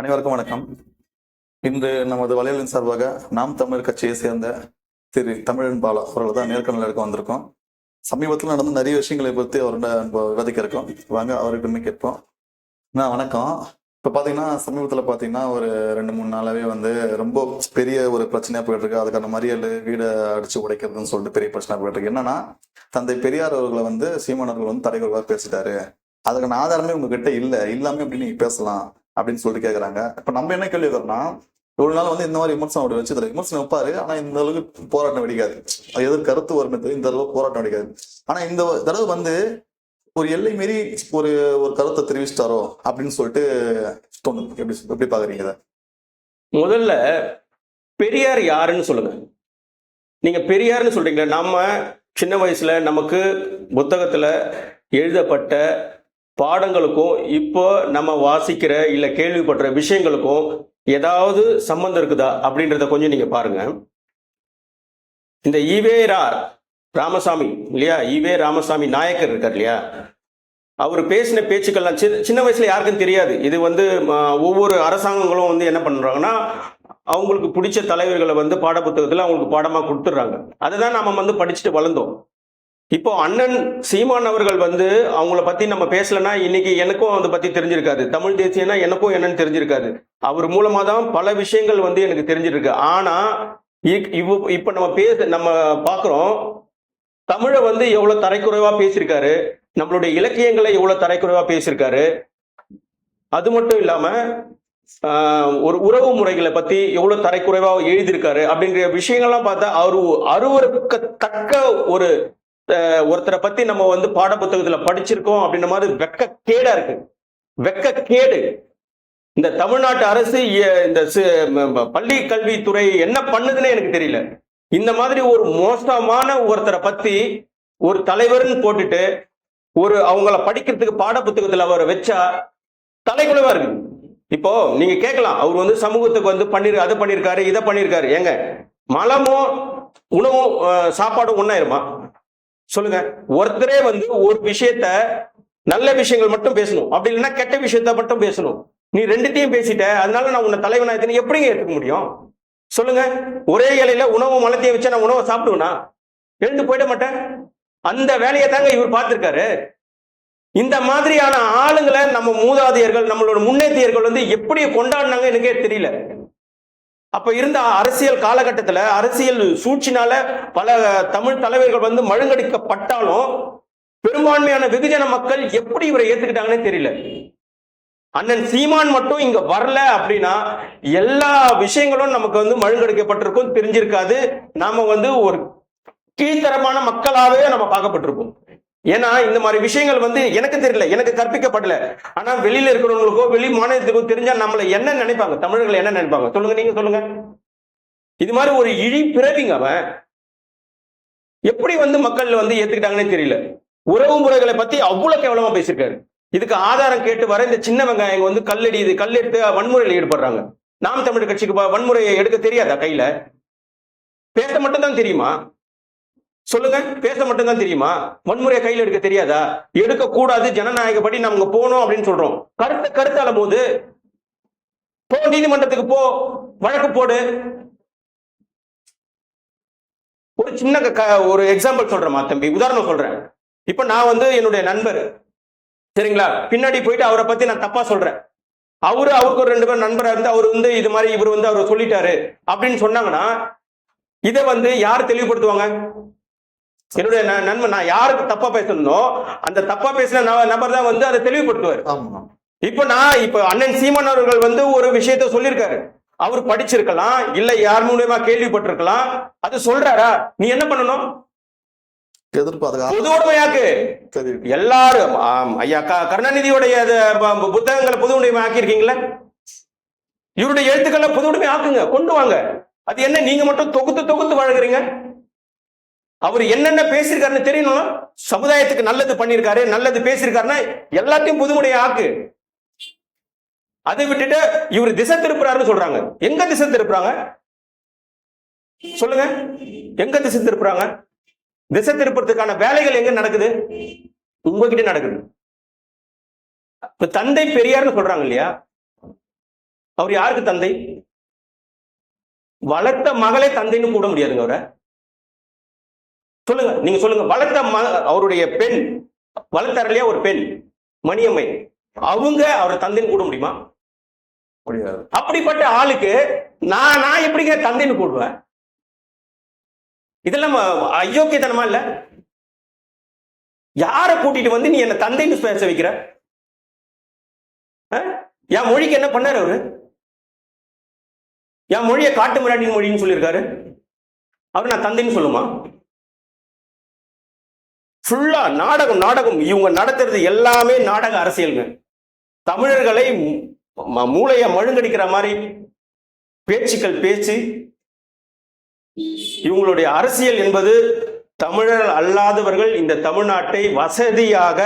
அனைவருக்கும் வணக்கம். இன்று நமது வலையலின் சார்பாக நாம் தமிழர் கட்சியை சேர்ந்த திரு தமிழன் பாலா அவர்கள் தான் நேர்காணல் எடுக்க வந்திருக்கோம். சமீபத்தில் நடந்த நிறைய விஷயங்களை பற்றி அவரோட விவாதிக்க இருக்கோம். வாங்க அவர்கிட்ட கேட்போம். நான் வணக்கம். இப்போ பார்த்தீங்கன்னா சமீபத்தில் பார்த்தீங்கன்னா ஒரு ரெண்டு மூணு நாளாவே வந்து ரொம்ப பெரிய ஒரு பிரச்சனையாக போயிட்டு இருக்கு. அதுக்கான மறியல் வீடை அடிச்சு உடைக்கிறதுன்னு சொல்லிட்டு பெரிய பிரச்சனை போயிட்டு இருக்கு. என்னன்னா தந்தை பெரியார் அவர்களை வந்து சீமானவர்கள் வந்து தலைவர்களாக பேசிட்டாரு. அதுக்கான ஆதாரமே உங்ககிட்ட இல்லை. இல்லாமல் எப்படி நீங்கள் பேசலாம்? அப்படின்னு சொல்லிட்டு கேட்குறாங்க இப்போ நம்ம என்ன கேள்வி கேட்கறோம்னா ஒரு நாள் வந்து இந்த மாதிரி விமர்சனம் அப்படி வச்சதுல விமர்சனம் வைப்பாரு ஆனா இந்த அளவுக்கு போராட்டம் வெடிக்காது. அது எதிர் கருத்து வருமே இந்த அளவுக்கு போராட்டம் வெடிக்காது. ஆனா இந்த தடவை வந்து ஒரு எல்லை மீறி ஒரு ஒரு கருத்தை தெரிவிச்சிட்டாரோ அப்படின்னு சொல்லிட்டு தோணுது. எப்படி எப்படி பாக்குறீங்க இதை? முதல்ல பெரியார் யாருன்னு சொல்லுங்க. நீங்க பெரியார்னு சொல்றீங்களே நம்ம சின்ன வயசுல நமக்கு புத்தகத்துல எழுதப்பட்ட பாடங்களுக்கும் இப்போ நம்ம வாசிக்கிற இல்லை கேள்விப்படுற விஷயங்களுக்கும் ஏதாவது சம்பந்தம் இருக்குதா அப்படின்றத கொஞ்சம் நீங்கள் பாருங்க. இந்த ஈவேரா ராமசாமி இல்லையா? ஈவே ராமசாமி நாயக்கர் இருக்கார் இல்லையா? அவர் பேசின பேச்சுக்கள்லாம் சின்ன சின்ன வயசுல யாருக்கும் தெரியாது. இது வந்து ஒவ்வொரு அரசாங்கங்களும் வந்து என்ன பண்ணுறாங்கன்னா அவங்களுக்கு பிடிச்ச தலைவர்களை வந்து பாடப்புத்தகத்தில் அவங்களுக்கு பாடமாக கொடுத்துட்றாங்க. அதை தான் நம்ம வந்து படிச்சுட்டு வளர்ந்தோம். இப்போ அண்ணன் சீமான் அவர்கள் வந்து அவங்கள பத்தி நம்ம பேசலன்னா இன்னைக்கு எனக்கும் அதை பத்தி தெரிஞ்சிருக்காது. தமிழ் தேசியனா எனக்கும் என்னன்னு தெரிஞ்சிருக்காது. அவர் மூலமா தான் பல விஷயங்கள் வந்து எனக்கு தெரிஞ்சிருக்கு. ஆனா இக்- இவ் இப்ப நம்ம பேச நம்ம பார்க்குறோம் தமிழை வந்து எவ்வளவு தரைக்குறைவா பேசியிருக்காரு நம்மளுடைய இலக்கியங்களை எவ்வளவு தரைக்குறைவா பேசியிருக்காரு அது மட்டும் இல்லாம ஒரு உறவு முறைகளை பத்தி எவ்வளவு தரைக்குறைவா எழுதியிருக்காரு அப்படிங்கிற விஷயங்கள்லாம் பார்த்தா அவர் அருவருக்கத்தக்க ஒரு ஒருத்தரை பத்தி நம்ம வந்து பாடப்புத்தகத்துல படிச்சிருக்கோம் அப்படின்ற மாதிரி வெக்க கேடா இருக்கு. வெக்க கேடு இந்த தமிழ்நாட்டு அரசு இந்த பள்ளி கல்வித்துறை என்ன பண்ணுதுன்னு எனக்கு தெரியல. இந்த மாதிரி ஒரு மோசமான ஒருத்தரை பத்தி ஒரு தலைவர்னு போட்டுட்டு ஒரு அவங்கள படிக்கிறதுக்கு பாடப்புத்தகத்துல அவரை வச்சா தலைக்குழுவா இருக்கு. இப்போ நீங்க கேட்கலாம் அவர் வந்து சமூகத்துக்கு வந்து பண்ணிரு அதை பண்ணிருக்காரு இதை பண்ணிருக்காரு. ஏங்க மலமும் உணவும் சாப்பாடும் ஒன்னாயிருமா சொல்லுங்க. ஒருத்தரே வந்து ஒரு விஷயத்த நல்ல விஷயங்கள் மட்டும் பேசணும். அப்படி இல்லைன்னா கெட்ட விஷயத்த மட்டும் பேசணும். நீ ரெண்டுத்தையும் பேசிட்ட அதனால நான் உன்னை தலைவனாயத்தின்னு எப்படிங்க எடுத்துக்க முடியும்? சொல்லுங்க. ஒரே இலையில உணவு மலத்தையும் வச்சா நான் உணவை சாப்பிடுவேனா? எழுந்து போயிட மாட்டேன். அந்த வேலையை தாங்க இவர் பார்த்திருக்காரு. இந்த மாதிரியான ஆளுங்களை நம்ம மூதாதையர்கள் நம்மளோட முன்னேத்தியர்கள் வந்து எப்படி கொண்டாடினாங்க எனக்கே தெரியல. அப்ப இருந்த அரசியல் காலகட்டத்துல அரசியல் சூழ்ச்சினால பல தமிழ் தலைவர்கள் வந்து மழுங்கடிக்கப்பட்டாலும் பெரும்பான்மையான வெகுஜன மக்கள் எப்படி இவரை ஏத்துக்கிட்டாங்கன்னே தெரியல. அண்ணன் சீமான் மட்டும் இங்க வரல அப்படின்னா எல்லா விஷயங்களும் நமக்கு வந்து மழுங்கடிக்கப்பட்டிருக்கும் தெரிஞ்சிருக்காது. நாம வந்து ஒரு கீழ்த்தரமான மக்களாவே நம்ம பார்க்கப்பட்டிருப்போம். ஏன்னா இந்த மாதிரி விஷயங்கள் வந்து எனக்கு தெரியல எனக்கு கற்பிக்கப்படல. ஆனா வெளியில இருக்கிறவங்களுக்கோ வெளி மாநிலத்துக்கோ தெரிஞ்சா நம்மள என்ன நினைப்பாங்க? தமிழர்கள் என்ன நினைப்பாங்க? சொல்லுங்க நீங்க சொல்லுங்க. இது மாதிரி ஒரு இழி பிறவிங்க அவன். எப்படி வந்து மக்கள் வந்து ஏத்துக்கிட்டாங்கன்னே தெரியல. உறவு முறைகளை பத்தி அவ்வளவு கேவலமா பேசியிருக்காரு. இதுக்கு ஆதாரம் கேட்டு வர இந்த சின்ன வெங்காயம் வந்து கல்லடி இது கல்லெடுத்து வன்முறையில் ஈடுபடுறாங்க. நாம் தமிழர் கட்சிக்கு வன்முறையை எடுக்க தெரியாதா கையில? பேச மட்டும் தான் தெரியுமா? சொல்லுங்க பேச மட்டும்தான் தெரியுமா? வன்முறையை கையில் எடுக்க தெரியாதா? எடுக்க கூடாது ஜனநாயகப்படி நம்ம போனோம் அப்படின்னு சொல்றோம். கருத்து கருத்தால போது போ நீதிமன்றத்துக்கு போ வழக்கு போடு. ஒரு சின்ன க- க- ஒரு எக்ஸாம்பிள் சொல்றேன் தம்பி. உதாரணம் சொல்றேன். இப்ப நான் வந்து என்னுடைய நண்பர். சரிங்களா? பின்னாடி போயிட்டு அவரை பத்தி நான் தப்பா சொல்றேன். அவரு அவருக்கு ஒரு ரெண்டு பேர் நண்பரா இருந்து அவர் வந்து இது மாதிரி இவர் வந்து அவர் சொல்லிட்டாரு அப்படின்னு சொன்னாங்கன்னா இதை வந்து யார் தெளிவுபடுத்துவாங்க? என்னுடைய ந- நண்பன் நான் யாருக்கு தப்பா பேசணும் அந்த தப்பா பேசின நபர் தான் வந்து அதை தெளிவுபடுத்துவார். இப்ப நான் இப்ப அண்ணன் சீமான் அவர்கள் வந்து ஒரு விஷயத்த சொல்லியிருக்காரு. அவர் படிச்சிருக்கலாம் இல்ல யார் மூலியமா கேள்விப்பட்டிருக்கலாம் அது சொல்றாரா? நீ என்ன பண்ணணும்? பொது உடைமையாக்கு. எல்லாரும் ஐயா கருணாநிதியுடைய புத்தகங்களை பொது உடைமை ஆக்கியிருக்கீங்களா? இவருடைய எழுத்துக்களை பொது உடைமை ஆக்குங்க கொண்டு வாங்க. அது என்ன நீங்க மட்டும் தொகுத்து தொகுத்து வழங்குறீங்க? அவர் என்னென்ன பேசியிருக்காருன்னு தெரியணும். சமுதாயத்துக்கு நல்லது பண்ணியிருக்காரு நல்லது பேசியிருக்காருன்னா எல்லாத்தையும் புதுமுடைய ஆக்கு. அதை விட்டுட்டு இவர் திசை திருப்புறாருன்னு சொல்றாங்க. எங்க திசை திருப்புறாங்க? சொல்லுங்க. எங்க திசை திருப்புறாங்க? திசை திருப்புறதுக்கான வேலைகள் எங்க நடக்குது? உங்ககிட்ட நடக்குது. இப்ப தந்தை பெரியார்னு சொல்றாங்க இல்லையா? அவர் யாருக்கு தந்தை? வளர்த்த மகளே தந்தைன்னு கூட முடியாதுங்க அவரை. சொல்லுங்க நீங்க சொல்லுங்க. வளர்த்த அவருடைய பெண் வளர்த்தார் இல்லையா ஒரு பெண் மணியம்மை. அவங்க அவர் தந்தைன்னு கூட முடியுமா? அப்படிப்பட்ட ஆளுக்கு நான் நான் எப்படிங்க தந்தைன்னு கூடுவேன் இதெல்லாம் அயோக்கியத்தனமா இல்ல? யாரை கூட்டிட்டு வந்து நீ என்ன தந்தைன்னு பேச வைக்கிற? என் மொழிக்கு என்ன பண்ணாரு அவரு? என் மொழியை காட்டு மிராண்டின் மொழின்னு சொல்லியிருக்காரு. அவர் நான் தந்தைன்னு சொல்லுமா? ஃபுல்லா நாடகம் நாடகம். இவங்க நடத்துறது எல்லாமே நாடக அரசியலுங்க. தமிழர்களை மூளைய மழுங்கடிக்கிற மாதிரி பேச்சுக்கள் பேச்சு. இவங்களுடைய அரசியல் என்பது தமிழர் அல்லாதவர்கள் இந்த தமிழ்நாட்டை வசதியாக